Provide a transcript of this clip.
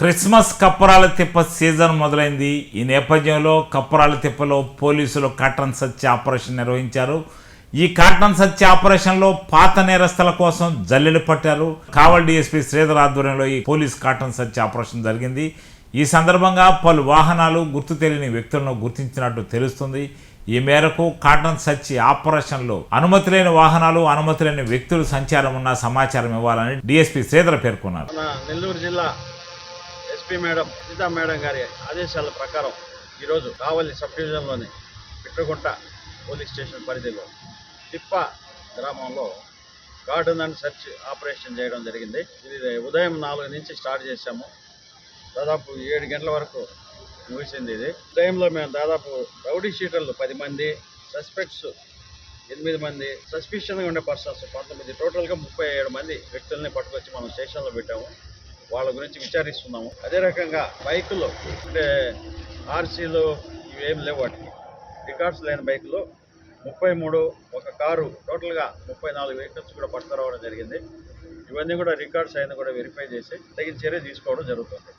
Christmas Kapparala తిప్ప season మొదలైంది. ఈ నేపథ్యంలో కప్పరాల తిప్పలో పోలీసులు కాటన్ సత్య ఆపరేషన్ నిర్వహించారు. ఈ కాటన్ సత్య ఆపరేషన్లో పాత నేరస్తుల కోసం జల్లెలు పట్టారు. కావల్ డిఎస్పీ శ్రీధర్ ఆధ్వర్యంలో ఈ పోలీస్ కాటన్ సత్య ఆపరేషన్ జరిగింది. ఈ సందర్భంగా పలు వాహనాలు గుర్తు తెలియని వ్యక్తులను గుర్తించినట్టు తెలుస్తుంది. ఈ మేరకు కాటన్ సచ్చి ఆపరేషన్లో అనుమతి లేని వాహనాలు అనుమతి లేని వ్యక్తులు సంచారం ఉన్న సమాచారం ఇవ్వాలని డిఎస్పీ శ్రీధర్ పేర్కొన్నారు. నెల్లూరు జిల్లా ఎస్పీ మేడం సీతా మేడం గారి ఆదేశాల ప్రకారం ఈరోజు కావలి సబ్ డివిజన్లోని పిట్రగుంట పోలీస్ స్టేషన్ పరిధిలో తిప్ప గ్రామంలో గార్డెన్ అండ్ సెర్చ్ ఆపరేషన్ చేయడం జరిగింది. ఇది ఉదయం నాలుగు నుంచి స్టార్ట్ చేశాము. దాదాపు ఏడు గంటల వరకు ముగిసింది ఇది. ఉదయంలో మేము దాదాపు రౌడీ షీటర్లు పది మంది సస్పెక్ట్స్ ఎనిమిది మంది సస్పిషన్గా ఉండే పర్సన్స్ పంతొమ్మిది. టోటల్గా ముప్పై ఏడు మంది వ్యక్తుల్ని పట్టుకొచ్చి మనం స్టేషన్లో పెట్టాము. వాళ్ళ గురించి విచారిస్తున్నాము. అదే రకంగా బైకులు అంటే ఆర్సీలు ఇవేం లేవు వాటికి. రికార్డ్స్ లేని బైకులు ముప్పై మూడు ఒక కారు టోటల్గా ముప్పై నాలుగు వెహికల్స్ కూడా పట్టుకురావడం జరిగింది. ఇవన్నీ కూడా రికార్డ్స్ అయినా కూడా వెరిఫై చేసి తగిన చర్య తీసుకోవడం జరుగుతుంది.